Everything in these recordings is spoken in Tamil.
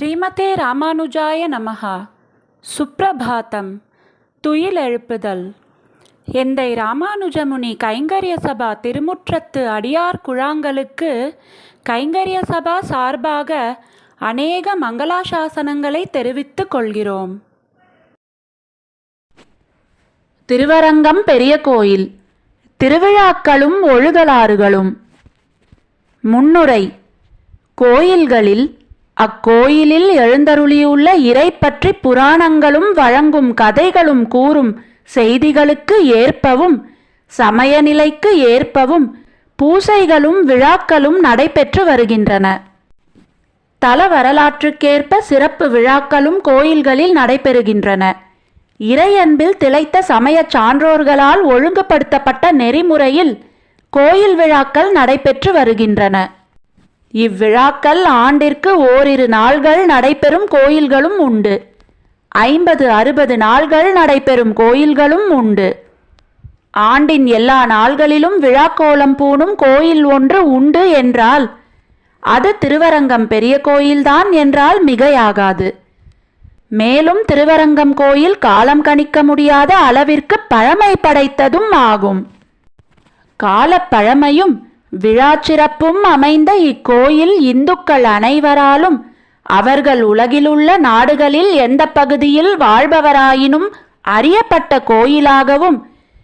ஸ்ரீமதே ராமானுஜாய நமஹா. சுப்ரபாதம் துயில் எழுப்புதல் எந்தை ராமானுஜமுனி கைங்கரிய சபா திருமுற்றத்து அடியார் குழாங்களுக்கு கைங்கரிய சபா சார்பாக அநேக மங்களாசாசனங்களை தெரிவித்துக் கொள்கிறோம். திருவரங்கம் பெரிய கோயில். திருவிழாக்களும் ஒழுகலாறுகளும். முன்னுரை. கோயில்களில் அக்கோயிலில் எழுந்தருளியுள்ள இறை பற்றி புராணங்களும் வழங்கும் கதைகளும் கூறும் செய்திகளுக்கு ஏற்பவும் சமய நிலைக்கு ஏற்பவும் பூசைகளும் விழாக்களும் நடைபெற்று வருகின்றன. தல வரலாற்றுக்கேற்ப சிறப்பு விழாக்களும் கோயில்களில் நடைபெறுகின்றன. இறையன்பில் திளைத்த சமயச் சான்றோர்களால் ஒழுங்குபடுத்தப்பட்ட நெறிமுறையில் கோயில் விழாக்கள் நடைபெற்று வருகின்றன. இவ்விழாக்கள் ஆண்டிற்கு ஓரிரு நாள்கள் நடைபெறும் கோயில்களும் உண்டு. ஐம்பது அறுபது நாள்கள் நடைபெறும் கோயில்களும் உண்டு. ஆண்டின் எல்லா நாள்களிலும் விழாக்கோலம் பூணும் கோயில் ஒன்று உண்டு என்றால் அது திருவரங்கம் பெரிய கோயில்தான் என்றால் மிகையாகாது. மேலும் திருவரங்கம் கோயில் காலம் கணிக்க முடியாத அளவிற்கு பழமை படைத்ததும் ஆகும். காலப்பழமையும் பழமையும் விழா சிறப்பும் அமைந்த இக்கோயில் இந்துக்கள் அனைவராலும் அவர்கள் உலகிலுள்ள நாடுகளில் எந்த பகுதியில் வாழ்பவராயினும் அறியப்பட்ட கோயிலாகவும்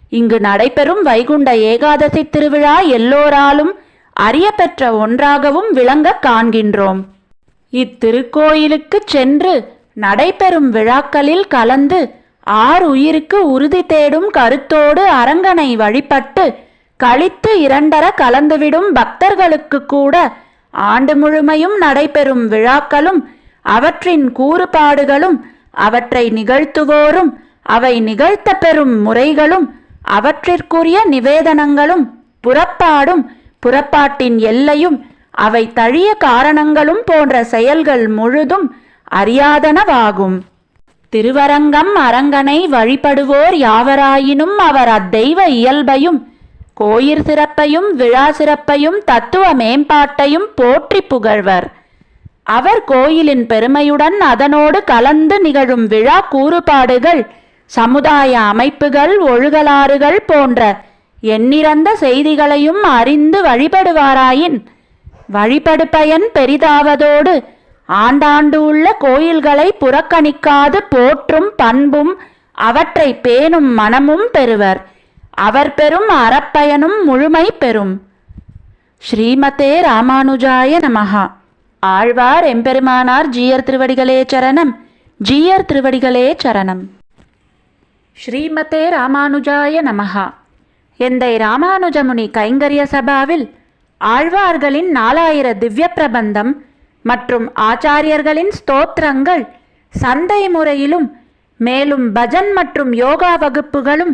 இங்கு நடைபெறும் வைகுண்ட ஏகாதசி திருவிழா எல்லோராலும் அறியப்பெற்ற ஒன்றாகவும் விளங்க காண்கின்றோம். இத்திருக்கோயிலுக்கு சென்று நடைபெறும் விழாக்களில் கலந்து ஆர் உயிருக்கு உறுதி தேடும் கருத்தோடு அரங்கனை வழிபட்டு கழித்து இரண்டர கலந்துவிடும் பக்தர்களுக்கு கூட ஆண்டு முழுமையும் நடைபெறும் விழாக்களும் அவற்றின் கூறுபாடுகளும் அவற்றை நிகழ்த்துவோரும் அவை நிகழ்த்த பெறும் முறைகளும் அவற்றிற்குரிய நிவேதனங்களும் புறப்பாடும் புறப்பாட்டின் எல்லையும் அவை தழிய காரணங்களும் போன்ற செயல்கள் முழுதும் அறியாதனவாகும். திருவரங்கம் அரங்கனை வழிபடுவோர் யாவராயினும் அவர் அத்தெய்வ இயல்பையும் கோயிற் சிறப்பையும் விழா சிறப்பையும் தத்துவ மேம்பாட்டையும் போற்றி புகழ்வர். அவர் கோயிலின் பெருமையுடன் அதனோடு கலந்து நிகழும் விழா கூறுபாடுகள் சமுதாய அமைப்புகள் ஒழுகலாறுகள் போன்ற எண்ணிறந்த செய்திகளையும் அறிந்து வழிபடுவாராயின் வழிபடு பயன் பெரிதாவதோடு ஆண்டாண்டு உள்ள கோயில்களை புறக்கணிக்காது போற்றும் பண்பும் அவற்றை பேணும் மனமும் பெறுவர். அவர் பெறும் அறப்பயனும் முழுமை பெறும். ஸ்ரீமதே ராமானுஜாய நமஹா. ஆழ்வார் எம்பெருமானார் ஜீயர் திருவடிகளே சரணம். ஜீயர் திருவடிகளே சரணம். ஸ்ரீமதே ராமானுஜாய நமஹா. எந்தை ராமானுஜமுனி கைங்கரிய சபாவில் ஆழ்வார்களின் நாலாயிர திவ்ய பிரபந்தம் மற்றும் ஆச்சாரியர்களின் ஸ்தோத்திரங்கள் சந்தை முறையிலும் மேலும் பஜன் மற்றும் யோகா வகுப்புகளும்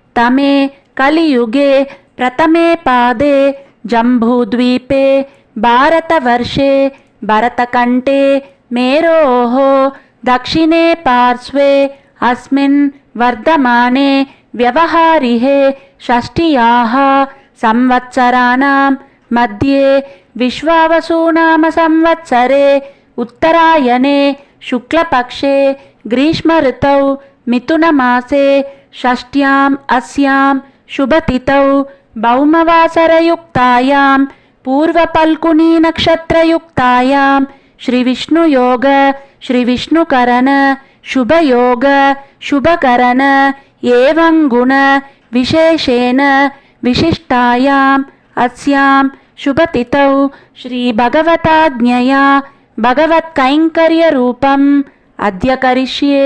तमे कलियुगे प्रथमे पादे जम्बूद्वीपे भारतवर्षे भरतकण्ठे मेरोः दक्षिणे पार्श्वे अस्मिन् वर्धमाने व्यवहारिहे षष्ट्याः संवत्सराणां मध्ये विश्वावसुनाम संवत्सरे उत्तरायणे शुक्लपक्षे ग्रीष्मऋतौ मिथुनमासे षष्ट्याम् अस्यां शुभतिथौ भौमवासरयुक्तायां पूर्वपल्कुनीनक्षत्रयुक्तायां श्रीविष्णुयोग श्रीविष्णुकरण शुभयोग शुभकरण एवं गुण विशेषेण विशिष्टायाम् अस्यां शुभतिथौ श्रीभगवताज्ञया भगवत्कैङ्कर्यरूपम् अद्य करिष्ये